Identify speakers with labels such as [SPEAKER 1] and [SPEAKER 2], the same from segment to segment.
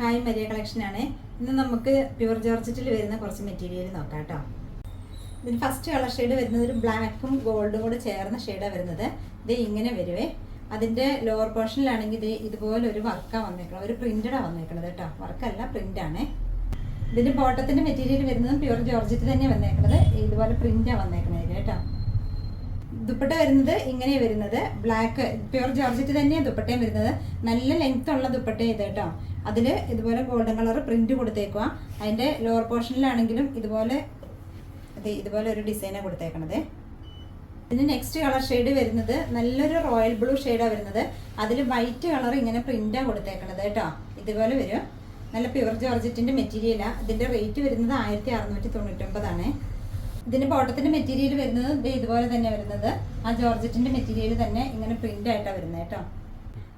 [SPEAKER 1] Hi Maria കളക്ഷനാണ്. ഇന്ന് നമുക്ക് പ്യുവർ ജോർജറ്റിൽ വരുന്ന കുറച്ച് മെറ്റീരിയൽ നോക്കാം കേട്ടോ ഇതിന് ഫസ്റ്റ് കളർ ഷെയ്ഡ് വരുന്നത് ഒരു ബ്ലാക്കും ഗോൾഡും കൂടെ ചേർന്ന ഷെയ്ഡാണ് വരുന്നത്. ഇത് ഇങ്ങനെ വരുവേ. അതിന്റെ ലോവർ പോർഷനിലാണെങ്കിൽ ഇത് ഇതുപോലെ ഒരു വർക്കാണ് വന്നേക്കണം ഒരു പ്രിന്റഡാണ് വന്നേക്കണത് കേട്ടോ വർക്കല്ല പ്രിന്റാണ് ഇതിന്റെ ബോട്ടത്തിന്റെ മെറ്റീരിയൽ വരുന്നതും പ്യുവർ ജോർജറ്റ് തന്നെ വന്നേക്കണത്. ഇതുപോലെ പ്രിന്റാണ് വന്നേക്കണത് കേട്ടോ ദുപ്പട്ട വരുന്നത് ഇങ്ങനെ വരുന്നത്. ബ്ലാക്ക് പ്യുവർ ജോർജറ്റ് തന്നെയാണ് ദുപ്പട്ടയും വരുന്നത്. നല്ല ലെങ്ത് ഉള്ള ദുപ്പട്ട ഇത് കേട്ടോ അതിൽ ഇതുപോലെ ഗോൾഡൻ കളർ പ്രിന്റ് കൊടുത്തേക്കുക അതിന്റെ ലോവർ പോർഷനിലാണെങ്കിലും ഇതുപോലെ ഇത് ഇതുപോലെ ഒരു ഡിസൈനാണ് കൊടുത്തേക്കണത്. ഇതിന് നെക്സ്റ്റ് കളർ ഷെയ്ഡ് വരുന്നത് നല്ലൊരു റോയൽ ബ്ലൂ ഷെയ്ഡാണ് വരുന്നത്. അതിൽ വൈറ്റ് കളർ ഇങ്ങനെ പ്രിന്റാണ് കൊടുത്തേക്കണത് കേട്ടോ. ഇതുപോലെ വരും. നല്ല പ്യുവർ ജോർജറ്റിന്റെ മെറ്റീരിയലാണ് ഇതിന്റെ റേറ്റ് വരുന്നത് ആയിരത്തി അറുന്നൂറ്റി തൊണ്ണൂറ്റൊമ്പതാണ് ഇതിന്റെ ബോട്ടത്തിന്റെ മെറ്റീരിയൽ വരുന്നത് ഇതുപോലെ തന്നെ വരുന്നത്. ആ ജോർജറ്റിന്റെ മെറ്റീരിയൽ തന്നെ ഇങ്ങനെ പ്രിന്റ് ആയിട്ടാണ് വരുന്നത് കേട്ടോ.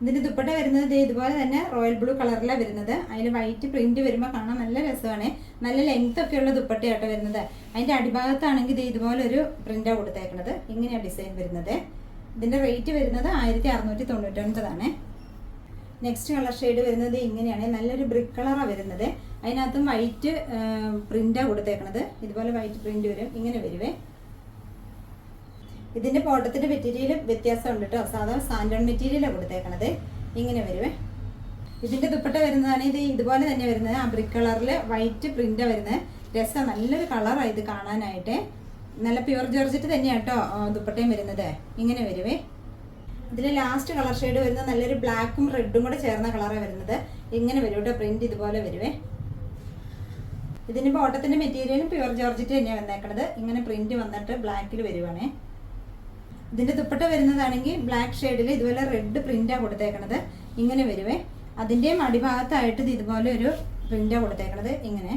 [SPEAKER 1] ഇതിന്റെ ദുപ്പട്ട വരുന്നത് ഇതുപോലെ തന്നെ റോയൽ ബ്ലൂ കളറിലാണ് വരുന്നത്. അതിൽ വൈറ്റ് പ്രിന്റ് വരുമ്പോൾ കാണാൻ നല്ല രസമാണ്. നല്ല ലെങ്ത് ഒക്കെ ഉള്ള ദുപ്പട്ടയാട്ടോ വരുന്നത്. അതിന്റെ അടിഭാഗത്താണെങ്കിൽ ദേ ഇതുപോലെ ഒരു പ്രിന്റാണ് കൊടുത്തേക്കുന്നത് ഇങ്ങനെയാണ് ഡിസൈൻ വരുന്നത്. ഇതിന്റെ റേറ്റ് വരുന്നത് ആയിരത്തി അറുന്നൂറ്റി തൊണ്ണൂറ്റൊൻപതാണ് നെക്സ്റ്റ് കളർ ഷെയ്ഡ് വരുന്നത് ഇങ്ങനെയാണ്. നല്ലൊരു ബ്രിക്ക് കളറാണ് വരുന്നത്. അതിനകത്തും വൈറ്റ് പ്രിന്റാണ് കൊടുത്തേക്കുന്നത് ഇതുപോലെ വൈറ്റ് പ്രിന്റ് വരും. ഇങ്ങനെ വരുവേ. ഇതിന്റെ പോട്ടത്തിന്റെ മെറ്റീരിയൽ വ്യത്യാസമുണ്ട് കേട്ടോ സാധാരണ സാൻഡൺ മെറ്റീരിയലാണ് കൊടുത്തേക്കണത്. ഇങ്ങനെ വരുവേ. ഇതിന്റെ ദുപ്പട്ട വരുന്നതാണ് ഇത് ഇതുപോലെ തന്നെ വരുന്നത്. ആ ബ്രിക്ക് കളറിൽ വൈറ്റ് പ്രിന്റ് വരുന്നത്. രസം നല്ലൊരു കളറാണ് ഇത് കാണാനായിട്ട്. നല്ല പ്യുവർ ജോർജറ്റ് തന്നെയാണ് കേട്ടോ ദുപ്പട്ടയും വരുന്നത്. ഇങ്ങനെ വരുവേ. ഇതിൽ ലാസ്റ്റ് കളർ ഷെയ്ഡ് വരുന്നത് നല്ലൊരു ബ്ലാക്കും റെഡും കൂടെ ചേർന്ന കളറാണ് വരുന്നത്. ഇങ്ങനെ വരും കേട്ടോ പ്രിന്റ് ഇതുപോലെ വരുവേ. ഇതിന് ബോട്ടത്തിന്റെ മെറ്റീരിയലും പ്യുവർ ജോർജറ്റ് തന്നെയാണ് വന്നേക്കണത്. ഇങ്ങനെ പ്രിന്റ് വന്നിട്ട് ബ്ലാക്കിൽ വരുവാണേ. ഇതിന്റെ ദുപ്പട്ട വരുന്നതാണെങ്കിൽ ബ്ലാക്ക് ഷെയ്ഡിൽ ഇതുപോലെ റെഡ് പ്രിന്റാണ് കൊടുത്തേക്കണത്. ഇങ്ങനെ വരുവേ. അതിന്റെയും അടിഭാഗത്തായിട്ട് ഇത് ഇതുപോലെ ഒരു പ്രിന്റാണ് കൊടുത്തേക്കണത്. ഇങ്ങനെ.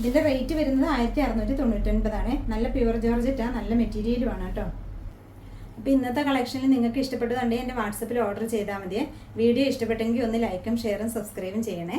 [SPEAKER 1] ഇതിന്റെ റേറ്റ് വരുന്നത് ആയിരത്തി അറുന്നൂറ്റി തൊണ്ണൂറ്റൊൻപതാണ് നല്ല പ്യുവർ ജോർജറ്റാ നല്ല മെറ്റീരിയലുമാണ് കേട്ടോ. അപ്പോൾ ഇന്നത്തെ കളക്ഷനിൽ നിങ്ങൾക്ക് ഇഷ്ടപ്പെട്ടതുണ്ടെങ്കിൽ എന്റെ വാട്സപ്പിൽ ഓർഡർ ചെയ്താൽ മതിയെ. വീഡിയോ ഇഷ്ടപ്പെട്ടെങ്കിൽ ഒന്ന് ലൈക്കും ഷെയറും സബ്സ്ക്രൈബും ചെയ്യണേ.